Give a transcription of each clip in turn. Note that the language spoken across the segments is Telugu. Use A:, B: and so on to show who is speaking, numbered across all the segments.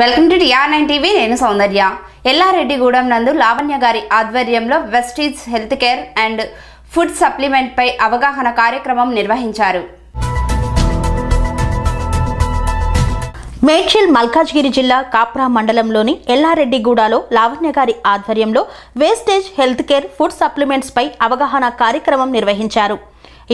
A: Welcome to T R nine TV నేను సౌందర్య. ఎల్లారెడ్డిగూడెం నందు లావణ్య గారి ఆధ్వర్యంలో Vestige health care and food supplement పై అవగాహన కార్యక్రమం నిర్వహించారు.
B: మేడ్చల్ మల్కాజ్గిరి జిల్లా కాప్రా మండలంలోని ఎల్లారెడ్డిగూడలో లావణ్య గారి ఆధ్వర్యంలో వేస్టేజ్ హెల్త్ కేర్ ఫుడ్ సప్లిమెంట్స్పై అవగాహన కార్యక్రమం నిర్వహించారు.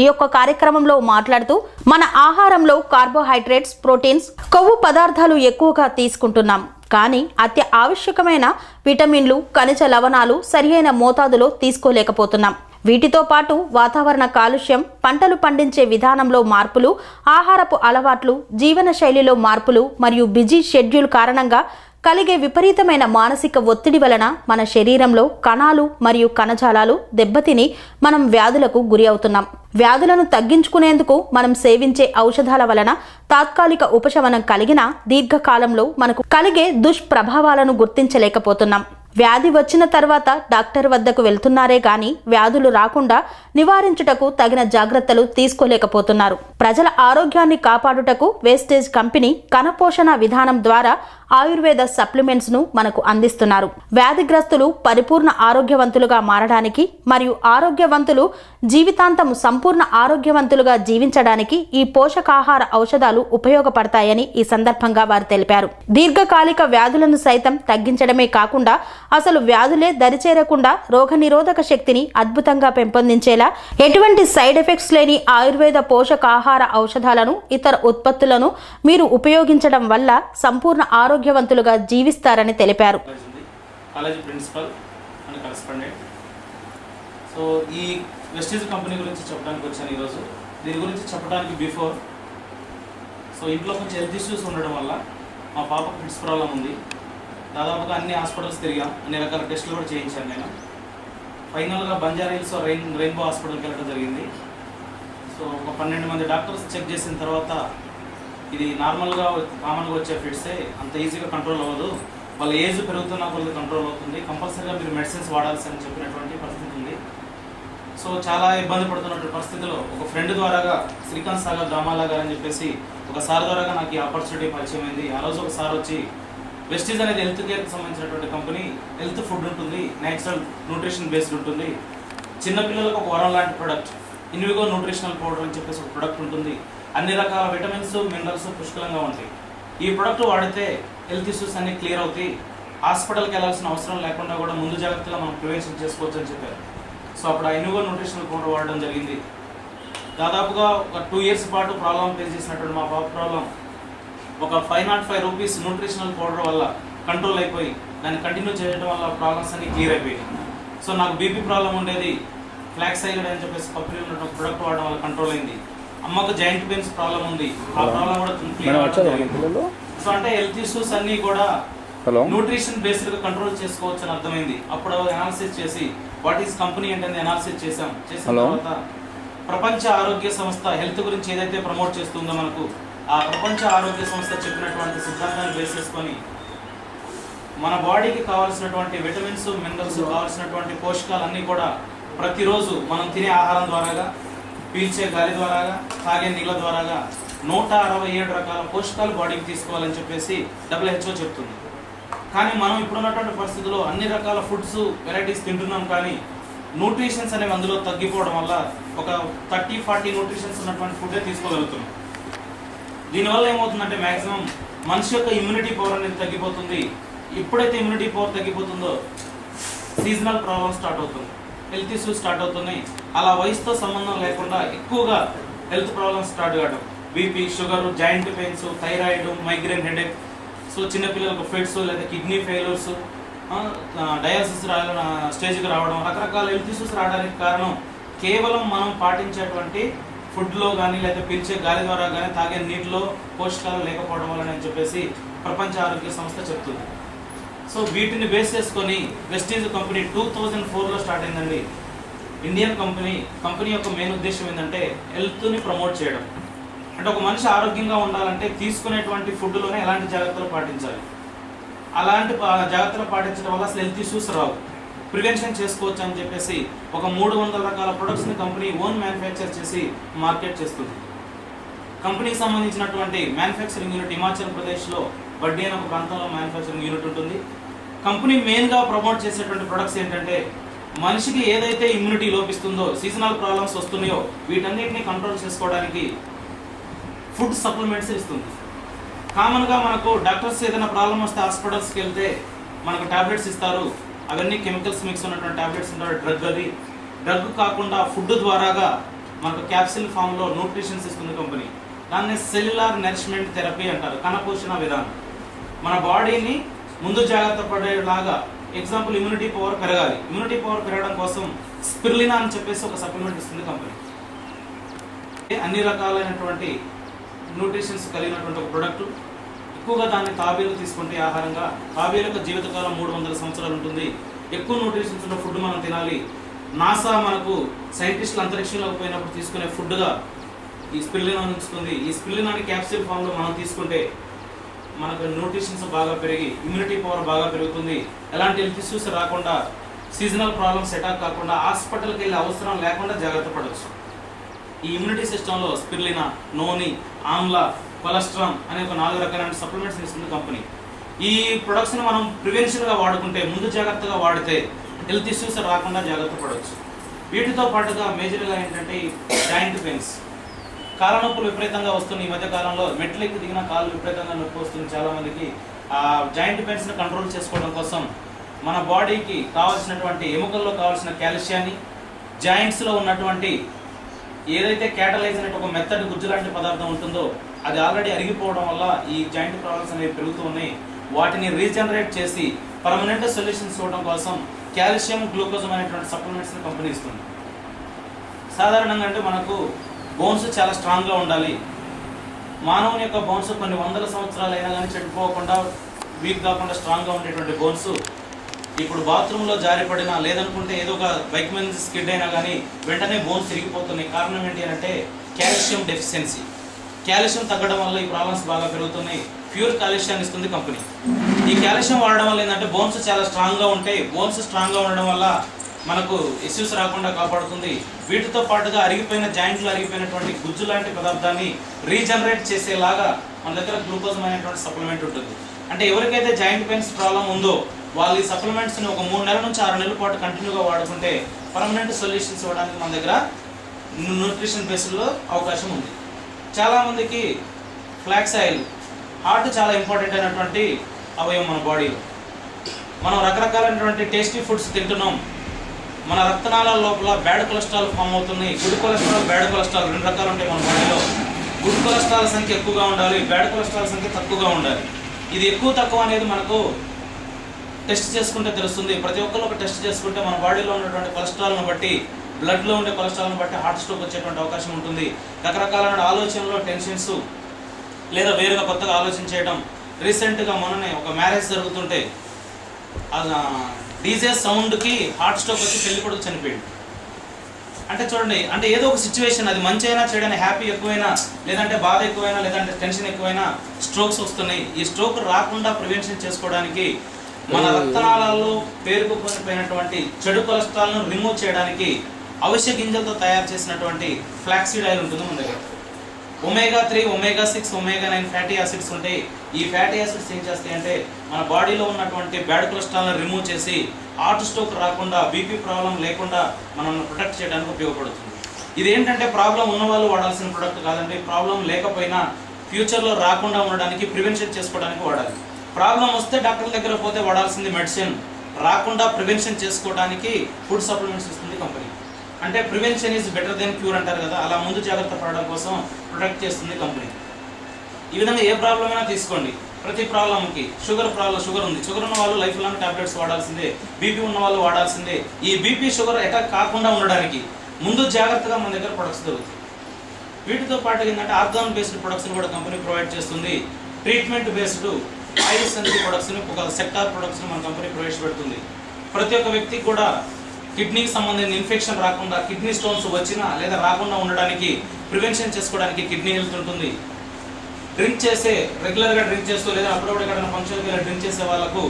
B: ఈ యొక్క కార్యక్రమంలో మాట్లాడుతూ మన ఆహారంలో కార్బోహైడ్రేట్స్ ప్రోటీన్స్ కొవ్వు పదార్థాలు ఎక్కువగా తీసుకుంటున్నాం. కానీ అత్య ఆవశ్యకమైన విటమిన్లు ఖనిజ లవణాలు సరియైన మోతాదులో తీసుకోలేకపోతున్నాం. వీటితో పాటు వాతావరణ కాలుష్యం పంటలు పండించే విధానంలో మార్పులు ఆహారపు అలవాట్లు జీవన శైలిలో మార్పులు మరియు బిజీ షెడ్యూల్ కారణంగా కలిగే విపరీతమైన మానసిక ఒత్తిడి వలన మన శరీరంలో కణాలు మరియు కణజాలాలు దెబ్బతిని మనం వ్యాధులకు గురి అవుతున్నాం. వ్యాధులను తగ్గించుకునేందుకు మనం సేవించే ఔషధాల వలన తాత్కాలిక ఉపశమనం కలిగిన దీర్ఘకాలంలో మనకు కలిగే దుష్ప్రభావాలను గుర్తించలేకపోతున్నాం. వ్యాధి వచ్చిన తర్వాత డాక్టర్ వద్దకు వెళ్తున్నారే గాని వ్యాధులు రాకుండా నివారించుటకు తగిన జాగ్రత్తలు తీసుకోలేకపోతున్నారు. ప్రజల ఆరోగ్యాన్ని కాపాడుటకు వేస్టేజ్ కంపెనీ కణపోషణ విధానం ద్వారా ఆయుర్వేద సప్లిమెంట్స్ను మనకు అందిస్తున్నారు. వ్యాధిగ్రస్తులు పరిపూర్ణ ఆరోగ్యవంతులుగా మారడానికి మరియు ఆరోగ్యవంతులు జీవితాంతం సంపూర్ణ ఆరోగ్యవంతులుగా జీవించడానికి ఈ పోషకాహార ఔషధాలు ఉపయోగపడతాయని ఈ సందర్భంగా వారు తెలిపారు. దీర్ఘకాలిక వ్యాధులను సైతం తగ్గించడమే కాకుండా అసలు వ్యాధులే దరిచేరకుండా రోగనిరోధక శక్తిని అద్భుతంగా పెంపొందించేలా ఎటువంటి సైడ్ ఎఫెక్ట్స్ లేని ఆయుర్వేద పోషకాహార ఔషధాలను ఇతర ఉత్పత్తులను మీరు ఉపయోగించడం వల్ల సంపూర్ణ ఆరోగ్య ఆరోగ్యవంతులుగా జీవిస్తారని తెలిపారు.
C: College college principal and correspondent. So ఈ వెస్టీజ్ కంపెనీ గురించి చెప్పడానికి వచ్చాను ఈరోజు. దీని గురించి చెప్పడానికి బిఫోర్. సో ఇంట్లో కొంచెం హెల్త్ ఇష్యూస్ ఉండడం వల్ల మా పాప ఫిట్స్ ప్రాబ్లం ఉంది. దాదాపుగా అన్ని హాస్పిటల్స్ తిరిగాం. అన్ని రకాల టెస్టులు కూడా చేయించాను నేను. ఫైనల్గా బంజారా హిల్స్ రెయిన్ రెయిన్బో హాస్పిటల్కి వెళ్ళడం జరిగింది. సో ఒక పన్నెండు మంది డాక్టర్స్ చెక్ చేసిన తర్వాత ఇది నార్మల్గా కామన్గా వచ్చే ఫిట్సే అంత ఈజీగా కంట్రోల్ అవ్వదు. వాళ్ళ ఏజ్ పెరుగుతున్న కొద్ది కంట్రోల్ అవుతుంది. కంపల్సరీగా మీరు మెడిసిన్స్ వాడాల్సి చెప్పినటువంటి పరిస్థితి ఉంది. సో చాలా ఇబ్బంది పడుతున్నటువంటి పరిస్థితిలో ఒక ఫ్రెండ్ ద్వారాగా శ్రీకాంత్ సాగర్ దామాలా గారు అని చెప్పేసి ఒక సార్ ద్వారాగా నాకు ఈ ఆపర్చునిటీ పరిచయం అయింది. ఆ రోజు ఒక సార్ వచ్చి వెస్టీజ్ అనేది హెల్త్ కేర్కి సంబంధించినటువంటి కంపెనీ హెల్త్ ఫుడ్ ఉంటుంది న్యాచురల్ న్యూట్రిషన్ బేస్డ్ ఉంటుంది. చిన్నపిల్లలకు ఒక వరం లాంటి ప్రొడక్ట్ ఇన్విగో న్యూట్రిషనల్ పౌడర్ అని చెప్పేసి ఒక ప్రొడక్ట్ ఉంటుంది. అన్ని రకాల విటమిన్స్ మినరల్స్ పుష్కలంగా ఉంటాయి. ఈ ప్రొడక్ట్ వాడితే హెల్త్ ఇష్యూస్ అన్ని క్లియర్ అవుతాయి. హాస్పిటల్కి వెళ్ళాల్సిన అవసరం లేకుండా కూడా ముందు జాగ్రత్తగా మనం ప్రివెన్షన్ చేసుకోవచ్చు అని చెప్పారు. సో అప్పుడు ఆ న్యూట్రిషనల్ పౌడర్ వాడడం జరిగింది. దాదాపుగా ఒక టూ ఇయర్స్ పాటు ప్రాబ్లం ఫేస్ చేసినటువంటి మా పాప ప్రాబ్లం ఒక five not five rupees nutritional powder వల్ల కంట్రోల్ అయిపోయి దాన్ని కంటిన్యూ చేయడం వల్ల ప్రాబ్లమ్స్ అన్ని క్లియర్ అయిపోయాయి. సో నాకు బీపీ ప్రాబ్లం ఉండేది. ఫ్లాక్సైడ్ అని చెప్పేసి పప్పులు ఉన్న ప్రొడక్ట్ వాడడం వల్ల కంట్రోల్ అయింది. అమ్మకు జాయింట్ పెయిన్స్ ప్రాబ్లం ఉంది. ఆ ప్రాబ్లం కూడా జరిగింది సో అంటే హెల్త్ ఇష్యూస్ అన్ని కూడా
D: హలో
C: న్యూట్రిషన్ బేస్డ్గా కంట్రోల్ చేసుకోవచ్చు అని అర్థమైంది. అప్పుడు అనాలిసిస్ చేసి వాట్ ఈస్ కంపెనీ అంటే అనాలిసిస్ చేసాం చేసిన. తర్వాత ప్రపంచ ఆరోగ్య సంస్థ హెల్త్ గురించి ఏదైతే ప్రమోట్ చేస్తుందో మనకు ఆ ప్రపంచ ఆరోగ్య సంస్థ చెప్పినటువంటి సిద్ధాంతాన్ని బేస్ చేసుకొని మన బాడీకి కావాల్సినటువంటి విటమిన్స్ మినరల్స్ కావాల్సినటువంటి పోషకాలన్నీ కూడా ప్రతిరోజు మనం తినే ఆహారం ద్వారాగా పీల్చే గాలి ద్వారాగా తాగే నీళ్ళ ద్వారాగా నూట అరవై ఏడు రకాల పోషకాలు బాడీకి తీసుకోవాలని చెప్పేసి డబ్ల్యూహెచ్ఓ చెప్తుంది. కానీ మనం ఇప్పుడున్నటువంటి పరిస్థితుల్లో అన్ని రకాల ఫుడ్స్ వెరైటీస్ తింటున్నాం కానీ న్యూట్రిషన్స్ అనేవి అందులో తగ్గిపోవడం వల్ల ఒక థర్టీ ఫార్టీ న్యూట్రిషన్స్ ఉన్నటువంటి ఫుడ్డే తీసుకోగలుగుతున్నాం. దీనివల్ల ఏమవుతుందంటే మ్యాక్సిమం మనిషి యొక్క ఇమ్యూనిటీ పవర్ అనేది తగ్గిపోతుంది. ఎప్పుడైతే ఇమ్యూనిటీ పవర్ తగ్గిపోతుందో సీజనల్ ప్రాబ్లమ్ స్టార్ట్ అవుతుంది. హెల్త్ ఇష్యూస్ స్టార్ట్ అవుతున్నాయి. అలా వయసుతో సంబంధం లేకుండా ఎక్కువగా హెల్త్ ప్రాబ్లమ్స్ స్టార్ట్ కావడం. BP sugar joint pains thyroid migraine headache so చిన్నపిల్లలకు ఫిట్స్ లేదా కిడ్నీ ఫెయిల్యూర్స్ డయాలసిస్ రా స్టేజ్కి రావడం. రకరకాల హెల్త్ ఇష్యూస్ రావడానికి కారణం కేవలం మనం పాటించేటువంటి ఫుడ్లో కానీ లేదా పీల్చే గాలి ద్వారా కానీ తాగే నీటిలో పోషకాలు లేకపోవడం వలన అని చెప్పేసి ప్రపంచ ఆరోగ్య సంస్థ చెప్తుంది. సో వీటిని బేస్ చేసుకొని వెస్టీజ్ కంపెనీ టూ థౌజండ్ ఫోర్లో స్టార్ట్ అయిందండి. ఇండియన్ కంపెనీ కంపెనీ యొక్క మెయిన్ ఉద్దేశం ఏంటంటే హెల్త్ని ప్రమోట్ చేయడం. అంటే ఒక మనిషి ఆరోగ్యంగా ఉండాలంటే తీసుకునేటువంటి ఫుడ్లోనే ఎలాంటి జాగ్రత్తలు పాటించాలి? అలాంటి పా- జాగ్రత్తలు పాటించడం వల్ల అసలు హెల్త్ ఇష్యూస్ రావు. ప్రివెన్షన్ చేసుకోవచ్చు అని చెప్పేసి ఒక మూడు వందల రకాల ప్రొడక్ట్స్ని కంపెనీ ఓన్ మ్యానుఫ్యాక్చర్ చేసి మార్కెట్ చేస్తుంది. కంపెనీకి సంబంధించినటువంటి మ్యానుఫ్యాక్చరింగ్ యూనిట్ హిమాచల్ ప్రదేశ్లో బడ్డీ అనే ఒక ప్రాంతంలో మ్యానుఫ్యాక్చరింగ్ యూనిట్ ఉంటుంది. కంపెనీ మెయిన్గా ప్రమోట్ చేసేటువంటి ప్రొడక్ట్స్ ఏంటంటే మనిషికి ఏదైతే ఇమ్యూనిటీ లోపిస్తుందో సీజనల్ ప్రాబ్లమ్స్ వస్తున్నాయో వీటన్నిటిని కంట్రోల్ చేసుకోవడానికి ఫుడ్ సప్లిమెంట్స్ ఇస్తుంది. కామన్గా మనకు డాక్టర్స్ ఏదైనా ప్రాబ్లం వస్తే హాస్పిటల్స్కి వెళ్తే మనకు టాబ్లెట్స్ ఇస్తారు. అవన్నీ కెమికల్స్ మిక్స్ ఉన్నటువంటి టాబ్లెట్స్ ఉంటారు డ్రగ్ అది డ్రగ్ కాకుండా ఫుడ్ ద్వారాగా మనకు క్యాప్సిల్ ఫామ్లో న్యూట్రిషన్స్ ఇస్తుంది కంపెనీ దాన్ని సెల్యులార్ నరిష్మెంట్ థెరపీ అంటారు కణపోషణ విధానం. మన బాడీని ముందు జాగ్రత్త పడేలాగా ఎగ్జాంపుల్ ఇమ్యూనిటీ పవర్ పెరగాలి. ఇమ్యూనిటీ పవర్ పెరగడం కోసం స్పిర్లినా అని చెప్పేసి ఒక సప్లిమెంట్ ఇస్తుంది కంపెనీ అన్ని రకాలైనటువంటి న్యూట్రిషన్స్ కలిగినటువంటి ఒక ప్రొడక్ట్ ఎక్కువగా దాన్ని తాబేలు తీసుకుంటే ఆహారంగా తాబేలు యొక్క జీవితకాలం మూడు వందల సంవత్సరాలు ఉంటుంది. ఎక్కువ న్యూట్రిషన్స్ ఉన్న ఫుడ్ మనం తినాలి. నాసా మనకు సైంటిస్టులు అంతరిక్షంలోకి పోయినప్పుడు తీసుకునే ఫుడ్గా ఈ స్పిల్లినాన్ని ఉంచుతుంది ఈ స్పిల్లినాన్ని క్యాప్సిల్ ఫామ్లో మనం తీసుకుంటే మనకు న్యూట్రిషన్స్ బాగా పెరిగి ఇమ్యూనిటీ పవర్ బాగా పెరుగుతుంది. ఎలాంటి హెల్త్ ఇష్యూస్ రాకుండా సీజనల్ ప్రాబ్లమ్స్ అటాక్ కాకుండా హాస్పిటల్కి వెళ్ళే అవసరం లేకుండా జాగ్రత్త పడవచ్చు ఈ ఇమ్యూనిటీ సిస్టంలో స్పిర్లినా నోని ఆమ్ల కొలెస్ట్రాన్ అనే ఒక నాలుగు రకాలైన సప్లిమెంట్స్ ఇస్తుంది కంపెనీ ఈ ప్రొడక్ట్స్ని మనం ప్రివెన్షన్గా వాడుకుంటే ముందు జాగ్రత్తగా వాడితే హెల్త్ ఇష్యూస్ రాకుండా జాగ్రత్త పడవచ్చు వీటితో పాటుగా మేజర్గా ఏంటంటే జాయింట్ పెయిన్స్ కాళ్ళ నొప్పులు విపరీతంగా వస్తున్నాయి ఈ మధ్య కాలంలో. మెట్లు ఎక్కి దిగిన కాళ్ళు విపరీతంగా నొప్పి వస్తుంది చాలా మందికి ఆ జాయింట్ పెయిన్స్ని కంట్రోల్ చేసుకోవడం కోసం మన బాడీకి కావాల్సినటువంటి ఎముకల్లో కావాల్సిన కాల్షియాన్ని జాయింట్స్లో ఉన్నటువంటి ఏదైతే క్యాటలైజ్ అనే ఒక మెత్తడి గుజ్జు లాంటి పదార్థం ఉంటుందో అది ఆల్రెడీ అరిగిపోవడం వల్ల ఈ జాయింట్ ప్రాబ్లమ్స్ అనేవి పెరుగుతూ ఉన్నాయి. వాటిని రీజనరేట్ చేసి పర్మనెంట్ సొల్యూషన్స్ ఇవ్వడం కోసం కాల్షియం గ్లూకోజ్ అనేటువంటి సప్లిమెంట్స్ కంపెనీ ఇస్తుంది సాధారణంగా అంటే మనకు బోన్స్ చాలా స్ట్రాంగ్గా ఉండాలి. మానవుని యొక్క బోన్స్ కొన్ని వందల సంవత్సరాలు అయినా కానీ చెడిపోకుండా వీక్ కాకుండా స్ట్రాంగ్గా ఉండేటువంటి బోన్స్ ఇప్పుడు బాత్రూంలో జారిపడినా లేదనుకుంటే ఏదో ఒక బైక్ మీద స్కిడ్ అయినా కానీ వెంటనే బోన్స్ తిరిగిపోతున్నాయి కారణం ఏంటి అంటే కాల్షియం డెఫిషియన్సీ. కాల్షియం తగ్గడం వల్ల ఈ ప్రాబ్లమ్స్ బాగా పెరుగుతున్నాయి. ప్యూర్ కాల్షియం ఇస్తుంది కంపెనీ. ఈ కాల్షియం వాడడం వల్ల ఏంటంటే బోన్స్ చాలా స్ట్రాంగ్గా ఉంటాయి. బోన్స్ స్ట్రాంగ్గా ఉండడం వల్ల మనకు ఇష్యూస్ రాకుండా కాపాడుతుంది. వీటితో పాటుగా అరిగిపోయిన జాయింట్లు అరిగిపోయినటువంటి గుజ్జు లాంటి పదార్థాన్ని రీజనరేట్ చేసేలాగా మన దగ్గర గ్లూకోజ్ అనేటువంటి సప్లిమెంట్ ఉంటుంది. అంటే ఎవరికైతే జాయింట్ పెయిన్స్ ప్రాబ్లం ఉందో వాళ్ళు ఈ సప్లిమెంట్స్ని ఒక మూడు నెలల నుంచి ఆరు నెలల పాటు కంటిన్యూగా వాడుకుంటే పర్మనెంట్ సొల్యూషన్స్ ఇవ్వడానికి మన దగ్గర న్యూట్రిషన్ బేస్లో అవకాశం ఉంది. చాలామందికి ఫ్లాక్స్ ఆయిల్ హార్ట్ చాలా ఇంపార్టెంట్ అయినటువంటి అవయవం మన బాడీలో మనం రకరకాలైనటువంటి టేస్టీ ఫుడ్స్ తింటున్నాం. మన రక్తనాళాల లోపల బ్యాడ్ కొలెస్ట్రాల్ ఫామ్ అవుతున్నాయి. గుడ్ కొలెస్ట్రాల్ బ్యాడ్ కొలెస్ట్రాల్ రెండు రకాలు ఉంటాయి మన బాడీలో. గుడ్ కొలెస్ట్రాల్ సంఖ్య ఎక్కువగా ఉండాలి బ్యాడ్ కొలెస్ట్రాల్ సంఖ్య తక్కువగా ఉండాలి. ఇది ఎక్కువ తక్కువ అనేది మనకు టెస్ట్ చేసుకుంటే తెలుస్తుంది. ప్రతి ఒక్కరు ఒక టెస్ట్ చేసుకుంటే మన బాడీలో ఉన్నటువంటి కొలెస్ట్రాల్ను బట్టి బ్లడ్లో ఉండే కొలెస్ట్రాల్ను బట్టి హార్ట్ స్ట్రోక్ వచ్చేటువంటి అవకాశం ఉంటుంది. రకరకాలైన ఆలోచనలు టెన్షన్స్ లేదా వేరుగా కొత్తగా ఆలోచించేయడం రీసెంట్గా మొన్ననే ఒక మ్యారేజ్ జరుగుతుంటే డీజే సౌండ్కి హార్ట్ స్ట్రోక్ వచ్చి పెళ్ళి కొడుకు చనిపోయాడు. అంటే చూడండి అంటే ఏదో ఒక సిచ్యువేషన్ అది మంచి అయినా చెడైనా హ్యాపీ ఎక్కువైనా లేదంటే బాధ ఎక్కువైనా లేదంటే టెన్షన్ ఎక్కువైనా స్ట్రోక్స్ వస్తున్నాయి. ఈ స్ట్రోక్ రాకుండా ప్రివెన్షన్ చేసుకోవడానికి మన రక్తనాళాల్లో పేరుకుపోయినటువంటి చెడు కొలెస్ట్రాల్ను రిమూవ్ చేయడానికి అవిశ్య గింజలతో తయారు చేసినటువంటి ఫ్లాక్సీడ్ ఆయిల్ ఉంటుంది మన దగ్గర. Omega three omega six omega nine fatty acids ఉంటాయి ఈ ఫ్యాటీ యాసిడ్స్ ఏం చేస్తాయి అంటే మన బాడీలో ఉన్నటువంటి బ్యాడ్ కొలెస్ట్రాల్ని రిమూవ్ చేసి హార్ట్ స్ట్రోక్ రాకుండా బీపీ ప్రాబ్లం లేకుండా మనల్ని ప్రొటెక్ట్ చేయడానికి ఉపయోగపడుతుంది. ఇది ఏంటంటే ప్రాబ్లం ఉన్న వాళ్ళు వాడాల్సిన ప్రొడక్ట్ కాదండి. ప్రాబ్లం లేకపోయినా ఫ్యూచర్లో రాకుండా ఉండడానికి ప్రివెన్షన్ చేసుకోవడానికి వాడాలి. ప్రాబ్లం వస్తే డాక్టర్ దగ్గర పోతే వాడాల్సింది మెడిసిన్ రాకుండా ప్రివెన్షన్ చేసుకోవడానికి ఫుడ్ సప్లిమెంట్స్ ఇస్తుంది కంపెనీ అంటే prevention is better than cure అంటారు కదా అలా ముందు జాగ్రత్త పడడం కోసం ప్రొటెక్ట్ చేస్తుంది కంపెనీ ఈ విధంగా ఏ ప్రాబ్లం అయినా తీసుకోండి. ప్రతి ప్రాబ్లంకి షుగర్ ప్రాబ్లం షుగర్ ఉంది. షుగర్ ఉన్న వాళ్ళు లైఫ్ లాంగ్ టాబ్లెట్స్ వాడాల్సిందే. బీపీ ఉన్న వాళ్ళు వాడాల్సిందే. ఈ బీపీ షుగర్ అటాక్ కాకుండా ఉండడానికి ముందు జాగ్రత్తగా మన దగ్గర ప్రొడక్ట్స్ దొరుకుతాయి. వీటితో పాటు ఏంటంటే ఆర్గాన్ బేస్డ్ ప్రొడక్ట్స్ కూడా కంపెనీ ప్రొవైడ్ చేస్తుంది. ట్రీట్మెంట్ బేస్డ్ ఆయిల్స్ అనేది ప్రొడక్ట్స్ని ఒక సెక్టార్ ప్రొడక్ట్స్ని మన కంపెనీ ప్రవేశపెడుతుంది ప్రతి ఒక్క వ్యక్తికి కూడా కిడ్నీకి సంబంధించిన ఇన్ఫెక్షన్ రాకుండా కిడ్నీ స్టోన్స్ వచ్చినా లేదా రాకుండా ఉండడానికి ప్రివెన్షన్ చేసుకోవడానికి కిడ్నీ హెల్త్ ఉంటుంది. డ్రింక్ చేసే రెగ్యులర్గా డ్రింక్ చేస్తూ లేదా అప్పుడప్పుడు ఎక్కడైనా ఫంక్షన్కి వెళ్ళి డ్రింక్ చేసే వాళ్ళకు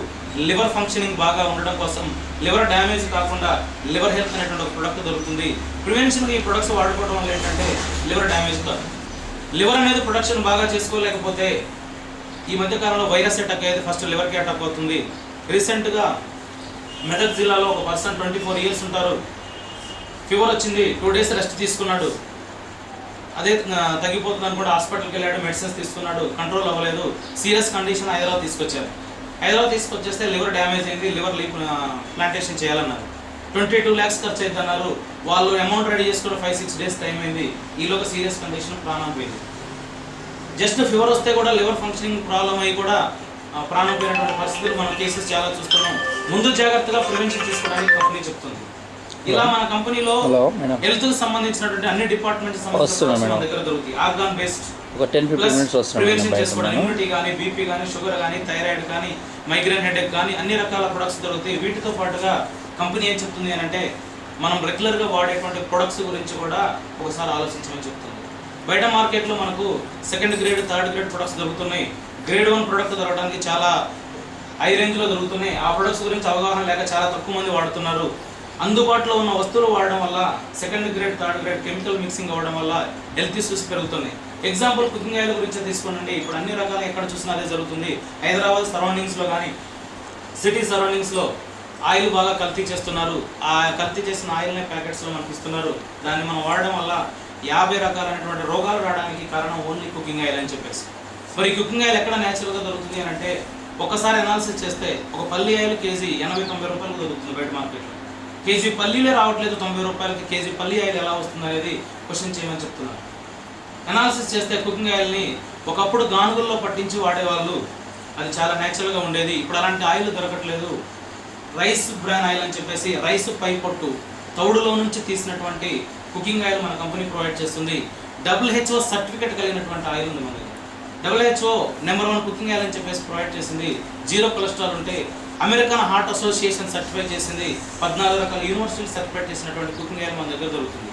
C: లివర్ ఫంక్షనింగ్ బాగా ఉండడం కోసం లివర్ డ్యామేజ్ కాకుండా లివర్ హెల్త్ అనేటువంటి ఒక ప్రొడక్ట్ దొరుకుతుంది. ప్రివెన్షన్కి ఈ ప్రొడక్ట్స్ వాడుకోవడం వల్ల ఏంటంటే లివర్ డ్యామేజ్ కాదు లివర్ అనేది ప్రొడక్షన్ బాగా చేసుకోలేకపోతే ఈ మధ్య కాలంలో వైరస్ అటాక్ అయితే ఫస్ట్ లివర్కి అటాక్ అవుతుంది. రీసెంట్గా మెదక్ జిల్లాలో ఒక పర్సన్ ట్వంటీ ఫోర్ ఇయర్స్ ఉంటారు. ఫీవర్ వచ్చింది టూ డేస్ రెస్ట్ తీసుకున్నాడు. అదే తగ్గిపోతుందని తగ్గిపోతుంది అనుకుంటే హాస్పిటల్కి వెళ్ళాడు మెడిసిన్స్ తీసుకున్నాడు కంట్రోల్ అవ్వలేదు సీరియస్ కండిషన్ హైదరాబాద్ తీసుకొచ్చారు. హైదరాబాద్ తీసుకొచ్చేస్తే లివర్ డ్యామేజ్ అయింది లివర్ లీప్ ప్లాంటేషన్ చేయాలన్నారు. ట్వంటీ టూ ల్యాక్స్ ఖర్చు అయితే అన్నారు వాళ్ళు అమౌంట్ రెడీ చేసుకున్న ఫైవ్ సిక్స్ డేస్ టైం అయింది. ఈలోగా సీరియస్ కండిషన్ ప్రాణం పోయింది. జస్ట్ ఫీవర్ వస్తే కూడా లివర్ ఫంక్షనింగ్ ప్రాబ్లం అయ్యి కూడా ప్రాణం పోయినటువంటి పరిస్థితులు మనం కేసెస్ చాలా చూస్తున్నాం. ముందు జాగ్రత్తగా ప్రివెన్షన్ తీసుకోవడానికి కంపెనీ చెప్తుంది. ఇలా మన కంపెనీలో హెల్త్కి సంబంధించినటువంటి అన్ని
D: వస్తున్నా.
C: మన దగ్గర దొరుకుతాయి. Organ based.
D: ఒక టెన్ ఫిఫ్టీన్ మినిట్స్ ఉన్నాను.
C: ఇమ్యూనిటీ కానీ బీపీ కానీ షుగర్ కానీ థైరాయిడ్ కానీ మైగ్రేన్ హెడేక్ కానీ అన్ని రకాల ప్రొడక్ట్స్ దొరుకుతాయి. వీటితో పాటుగా కంపెనీ ఏం చెప్తుంది అని అంటే మనం రెగ్యులర్గా వాడేటువంటి ప్రొడక్ట్స్ గురించి కూడా ఒకసారి ఆలోచించమని చెప్తుంది. బయట మార్కెట్లో మనకు second grade third grade products దొరుకుతున్నాయి. గ్రేడ్ వన్ ప్రొడక్ట్ దొరకడానికి చాలా హై రేంజ్లో దొరుకుతున్నాయి. ఆ ప్రొడక్ట్స్ గురించి అవగాహన లేక చాలా తక్కువ మంది వాడుతున్నారు. అందుబాటులో ఉన్న వస్తువులు వాడడం వల్ల second grade third grade chemical mixing అవ్వడం వల్ల హెల్త్ ఇష్యూస్ పెరుగుతున్నాయి ఎగ్జాంపుల్ కుకింగ్ ఆయిల్ గురించి తీసుకోండి ఇప్పుడు అన్ని రకాల ఎక్కడ చూసినా అదే జరుగుతుంది. హైదరాబాద్ సరౌండింగ్స్లో కానీ సిటీ సరౌండింగ్స్లో ఆయిల్ బాగా కల్తీ చేస్తున్నారు. ఆ కల్తీ చేసిన ఆయిల్ ప్యాకెట్స్లో మనకి ఇస్తున్నారు. దాన్ని మనం వాడడం వల్ల యాభై రకాలైనటువంటి రోగాలు రావడానికి కారణం ఓన్లీ కుకింగ్ ఆయిల్ అని చెప్పేసి. మరి కుకింగ్ ఆయిల్ ఎక్కడ న్యాచురల్గా దొరుకుతుంది అని అంటే ఒకసారి అనాలిసిస్ చేస్తే ఒక పల్లి ఆయిల్ కేజీ ఎనభై తొంభై రూపాయలు దొరుకుతుంది బయట మార్కెట్లో కేజీ పల్లీలే రావట్లేదు తొంభై రూపాయలకి కేజీ పల్లీ ఆయిల్ ఎలా వస్తుంది అనేది క్వశ్చన్ చేయమని చెప్తున్నారు. అనాలిసిస్ చేస్తే కుకింగ్ ఆయిల్ని ఒకప్పుడు గానుగుల్లో పట్టించి వాడేవాళ్ళు. అది చాలా న్యాచురల్గా ఉండేది. ఇప్పుడు అలాంటి ఆయిల్ దొరకట్లేదు. రైస్ బ్రాన్ ఆయిల్ అని చెప్పేసి రైస్ పై పొట్టు తౌడులో నుంచి తీసినటువంటి కుకింగ్ ఆయిల్ మన కంపెనీ ప్రొవైడ్ చేస్తుంది. డబ్ల్యూహెచ్ఓ సర్టిఫికేట్ కలిగినటువంటి ఆయిల్ ఉంది మనకి WHO number one cooking oil అని చెప్పేసి ప్రొవైడ్ చేసింది. జీరో కొలెస్ట్రాల్ ఉంటే అమెరికన్ హార్ట్ అసోసియేషన్ సర్టిఫై చేసింది పద్నాలుగు రకాల యూనివర్సిటీలు సర్టిఫై చేసినటువంటి కుకింగ్ ఆయిల్ మన దగ్గర దొరుకుతుంది.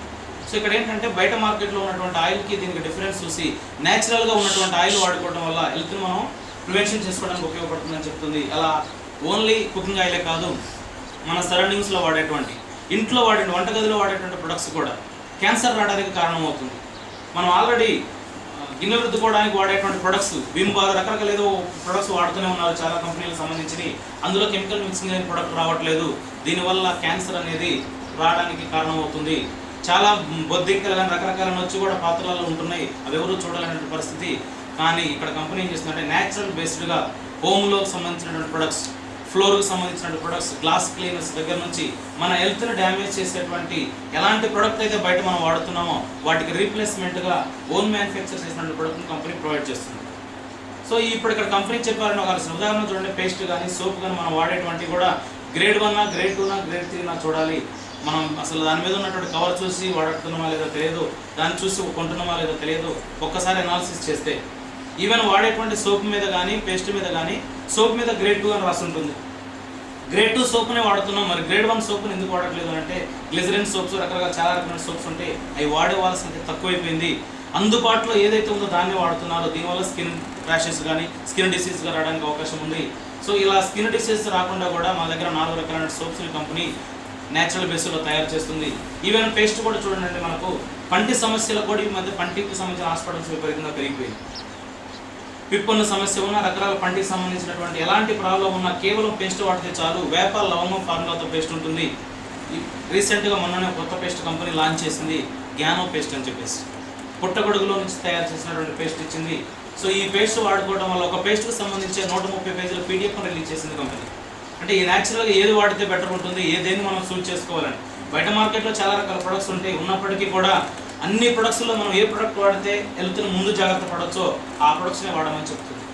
C: సో ఇక్కడ ఏంటంటే బయట మార్కెట్లో ఉన్నటువంటి ఆయిల్కి దీనికి డిఫరెన్స్ చూసి న్యాచురల్గా ఉన్నటువంటి ఆయిల్ వాడుకోవడం వల్ల హెల్త్ని మనం ప్రివెన్షన్ చేసుకోవడానికి ఉపయోగపడుతుందని చెప్తుంది. అలా ఓన్లీ కుకింగ్ ఆయిలే కాదు మన సరౌండింగ్స్లో వాడేటువంటి ఇంట్లో వాడే వంటగదిలో వాడేటువంటి ప్రొడక్ట్స్ కూడా క్యాన్సర్ రావడానికి కారణం అవుతుంది మనం ఆల్రెడీ గిన్నెలు రుద్దుకోవడానికి వాడేటువంటి ప్రొడక్ట్స్ విమ్ బార్ రకరకాల ఏదో ప్రొడక్ట్స్ వాడుతూనే ఉన్నారు. చాలా కంపెనీలకు సంబంధించి అందులో కెమికల్ మిక్సింగ్ అనే ప్రొడక్ట్ రావట్లేదు. దీనివల్ల క్యాన్సర్ అనేది రావడానికి కారణం అవుతుంది చాలా బొద్దింకలు కానీ రకరకాల నొచ్చి కూడా పాత్రలలో ఉంటున్నాయి. అవి ఎవరు చూడాలనే పరిస్థితి. కానీ ఇక్కడ కంపెనీ ఏం చేస్తుందంటే న్యాచురల్ బేస్డ్గా హోమ్లో సంబంధించినటువంటి ప్రొడక్ట్స్ ఫ్లోర్కి సంబంధించిన ప్రొడక్ట్స్ గ్లాస్ క్లీనర్స్ దగ్గర నుంచి మన హెల్త్ని డ్యామేజ్ చేసేటువంటి ఎలాంటి ప్రొడక్ట్ అయితే బయట మనం వాడుతున్నామో వాటికి రీప్లేస్మెంట్గా ఓన్ మ్యానుఫ్యాక్చర్ చేసినటువంటి ప్రొడక్ట్ని కంపెనీ ప్రొవైడ్ చేస్తుంది. సో ఇప్పుడు ఇక్కడ కంపెనీ చెప్పాలని ఒక ఉదాహరణ చూడండి పేస్ట్ కానీ సోప్ కానీ మనం వాడేటువంటి కూడా గ్రేడ్ వన్ గ్రేడ్ టూనా గ్రేడ్ త్రీనా చూడాలి. మనం అసలు దాని మీద ఉన్నటువంటి కవర్ చూసి వాడుతున్నామా లేదో తెలియదు. దాన్ని చూసి కొంటున్నామా లేదో తెలియదు. ఒక్కసారి అనాలిసిస్ చేస్తే. ఈవెన్ వాడేటువంటి సోప్ మీద కానీ పేస్ట్ మీద కానీ సోప్ మీద గ్రేడ్ టూ అని రాసి ఉంటుంది. గ్రేడ్ టూ సోప్నే వాడుతున్నాం. మరి గ్రేడ్ వన్ సోప్ని ఎందుకు వాడట్లేదు అంటే గ్లిజరిన్ సోప్స్ రకరకాల చాలా రకమైన సోప్స్ ఉంటాయి అవి వాడే వాళ్ళ సంఖ్య తక్కువైపోయింది. అందుబాటులో ఏదైతే ఉందో దాన్ని వాడుతున్నారో దీనివల్ల స్కిన్ ర్యాషెస్ కానీ స్కిన్ డిసీజ్గా రావడానికి అవకాశం ఉంది. సో ఇలా స్కిన్ డిసీజ్ రాకుండా కూడా మా దగ్గర నాలుగు రకాలైన సోప్స్ కంపెనీ నేచురల్ బేస్లో తయారు చేస్తుంది. ఈవెన్ పేస్ట్ కూడా చూడండి మనకు పంటి సమస్యలు కూడా ఈ మధ్య పంటికి సంబంధించిన హాస్పిటల్స్ విపరీతంగా పెరిగిపోయింది. పిప్పన్న సమస్య ఉన్న రకరకాల పంటికి సంబంధించినటువంటి ఎలాంటి ప్రాబ్లం ఉన్నా కేవలం పేస్ట్ వాడితే చాలు. వేప లవంగం ఫార్ములాతో పేస్ట్ ఉంటుంది. రీసెంట్గా మొన్ననే కొత్త పేస్ట్ కంపెనీ లాంచ్ చేసింది. గ్యానో పేస్ట్ అని చెప్పేసి. పుట్టగొడుగులో నుంచి తయారు చేసినటువంటి పేస్ట్ ఇచ్చింది. సో ఈ పేస్ట్ వాడుకోవడం వల్ల ఒక పేస్ట్కి సంబంధించి నూట ముప్పై పేజీల పీడిఎఫ్ రిలీజ్ చేసింది కంపెనీ అంటే ఈ న్యాచురల్గా ఏది వాడితే బెటర్ ఉంటుంది ఏదేని మనం సూట్ చేసుకోవాలని. బయట మార్కెట్లో చాలా రకాల ప్రొడక్ట్స్ ఉంటాయి. ఉన్నప్పటికీ కూడా అన్ని ప్రొడక్ట్స్లో మనం ఏ ప్రొడక్ట్ వాడితే హెల్త్ని ముందు జాగ్రత్త పడవచ్చో ఆ ప్రొడక్ట్స్నే వాడమని చెప్తుంది.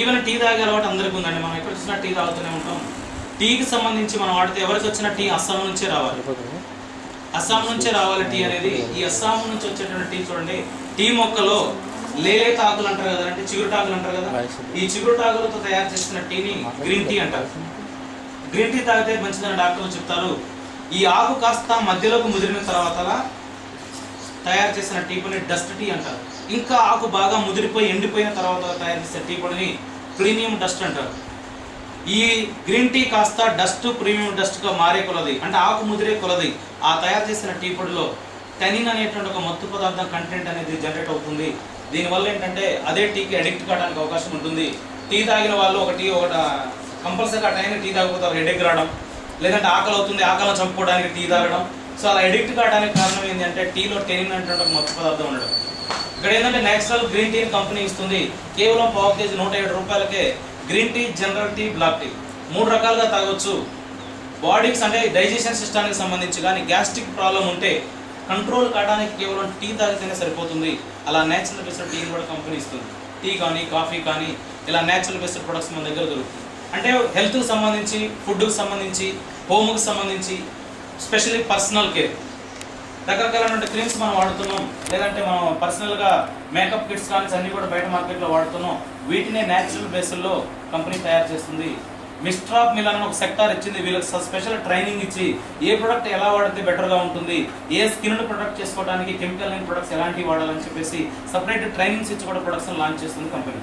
C: ఈవెన్ టీ తాగే అలవాటు అందరికీ ఉందండి. మనం ఎక్కడ చూసినా టీ తాగుతూనే ఉంటాం. టీకి సంబంధించి మనం వాడితే ఎవరికి వచ్చిన టీ అస్సాం నుంచే రావాలి. అస్సాం నుంచే రావాలి టీ అనేది. ఈ అస్సాం నుంచి వచ్చేటువంటి టీ చూడండి. టీ మొక్కలో లేలేత ఆకులు అంటారు కదా అంటే చిగురు టాకులు అంటారు కదా. ఈ చిగురు టాకులతో తయారు చేసిన టీని గ్రీన్ టీ అంటారు. గ్రీన్ టీ తాగితే మంచిదని డాక్టర్లు చెప్తారు. ఈ ఆకు కాస్త మధ్యలోకి ముదిరిన తర్వాత తయారు చేసిన టీ పొడిని డస్ట్ టీ అంటారు. ఇంకా ఆకు బాగా ముదిరిపోయి ఎండిపోయిన తర్వాత తయారు చేసే టీ పొడిని ప్రీమియం డస్ట్ అంటారు. ఈ గ్రీన్ టీ కాస్త డస్ట్ ప్రీమియం డస్ట్గా మారే కొలది. అంటే ఆకు ముదిరే కొలది. ఆ తయారు చేసిన టీ పొడిలో టెనిన్ అనేటువంటి ఒక మత్తు పదార్థం కంటెంట్ అనేది జనరేట్ అవుతుంది. దీనివల్ల ఏంటంటే అదే టీకి అడిక్ట్ కావడానికి అవకాశం ఉంటుంది. టీ తాగిన వాళ్ళు ఒక టీ ఒకట కంపల్సరీగా ఆ టైంకి టీ తాగిపోతారు హెడేక్ రావడం. లేదంటే ఆకలి అవుతుంది ఆకలిని చంపుకోవడానికి టీ తాగడం. సో అలా అడిక్ట్ కావడానికి కారణం ఏంటంటే టీలో టెనిన్ అంటే మత్తు పదార్థం ఉండడం ఇక్కడ ఏంటంటే నేచురల్ గ్రీన్ టీ కంపెనీ ఇస్తుంది. కేవలం పావు కేజీ నూట ఏడు రూపాయలకే green tea general tea black tea మూడు రకాలుగా తాగొచ్చు. బాడీస్ అంటే డైజెషన్ సిస్టానికి సంబంధించి కానీ గ్యాస్ట్రిక్ ప్రాబ్లం ఉంటే కంట్రోల్ కావడానికి కేవలం టీ తాగితేనే సరిపోతుంది. అలా నేచురల్ బేస్డ్ టీని కూడా కంపెనీ ఇస్తుంది. టీ కానీ కాఫీ కానీ ఇలా నేచురల్ బేస్డ్ ప్రొడక్ట్స్ మన దగ్గర దొరుకుతుంది అంటే హెల్త్కి సంబంధించి ఫుడ్కి సంబంధించి హోమ్కి సంబంధించి స్పెషల్లీ పర్సనల్ కేర్. రకరకాలైన క్రీమ్స్ మనం వాడుతున్నాం. లేదంటే మనం పర్సనల్గా మేకప్ కిట్స్ కానీ అన్నీ కూడా బయట మార్కెట్లో వాడుతున్నాం. వీటినే న్యాచురల్ బేస్లో కంపెనీ తయారు చేస్తుంది. మిస్ట్రాప్ మిల్ మిలాన్ అని ఒక సెక్టార్ ఇచ్చింది. వీళ్ళకి స్పెషల్ ట్రైనింగ్ ఇచ్చి ఏ ప్రొడక్ట్ ఎలా వాడితే బెటర్గా ఉంటుంది ఏ స్కిన్ ప్రొడక్ట్ చేసుకోవడానికి కెమికల్ లేని ప్రొడక్ట్స్ ఎలాంటివి వాడాలని చెప్పేసి సపరేట్ ట్రైనింగ్స్ ఇచ్చి కూడా ప్రొడక్ట్స్ లాంచ్ చేస్తుంది కంపెనీ.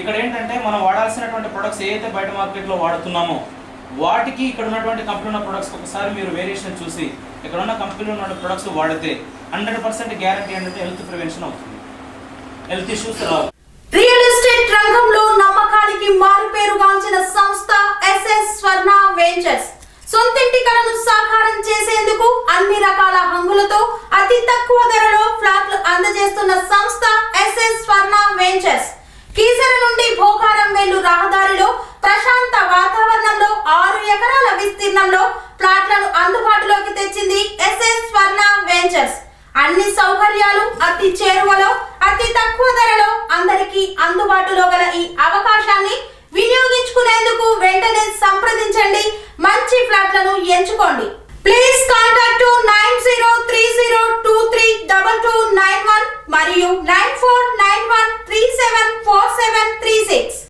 C: ఇక్కడ ఏంటంటే మనం వాడాల్సినటువంటి ప్రొడక్ట్స్ ఏదైతే బయట మార్కెట్లో వాడుతున్నామో వాటికి ఇక్కడ ఉన్నటువంటి కంపెనీ ఉన్న ప్రొడక్ట్స్ ఒకసారి మీరు వేరియేషన్ చూసి ఇక్కడ ఉన్న కంపెనీ ఉన్న ప్రొడక్ట్స్ వాడితే హండ్రెడ్ పర్సెంట్ గ్యారంటీ ఏంటంటే హెల్త్ ప్రివెన్షన్ అవుతుంది. హెల్త్ ఇష్యూస్ రావు.
B: రియల్ ఎస్టేట్ రంగంలో నమ్మకానికి మారుపేరుగాంచిన సంస్థ ఎస్ఎస్ స్వర్ణ వెంచర్స్ సొంతింటి కలను సాకారం చేసేందుకు అన్ని రకాల హంగులతో అతి తక్కువ ధరలో ఫ్లాట్లు అందజేస్తున్న సంస్థ ఎస్ఎస్ స్వర్ణ వెంచర్స్ కీసర నుండి భోగారం వెళ్ళు రహదారిలో ప్రశాంత వాతావరణంలో ఆరు ఎకరాల విస్తీర్ణంలో ప్లాట్లను అందుబాటులోకి తెచ్చింది ఎస్ఎస్ స్వర్ణ వెంచర్స్. అన్ని సౌకర్యాలు అతి చేరువలో అతి తక్కువ ధరలో అందరికీ అందుబాటులో గల ఈ అవకాశాన్ని వినియోగించుకునేందుకు వెంటనే సంప్రదించండి. మంచి ఫ్లాట్లను ఎంచుకోండి. Please contact nine zero three zero two three double two nine one మరియు nine four nine one three seven four seven three six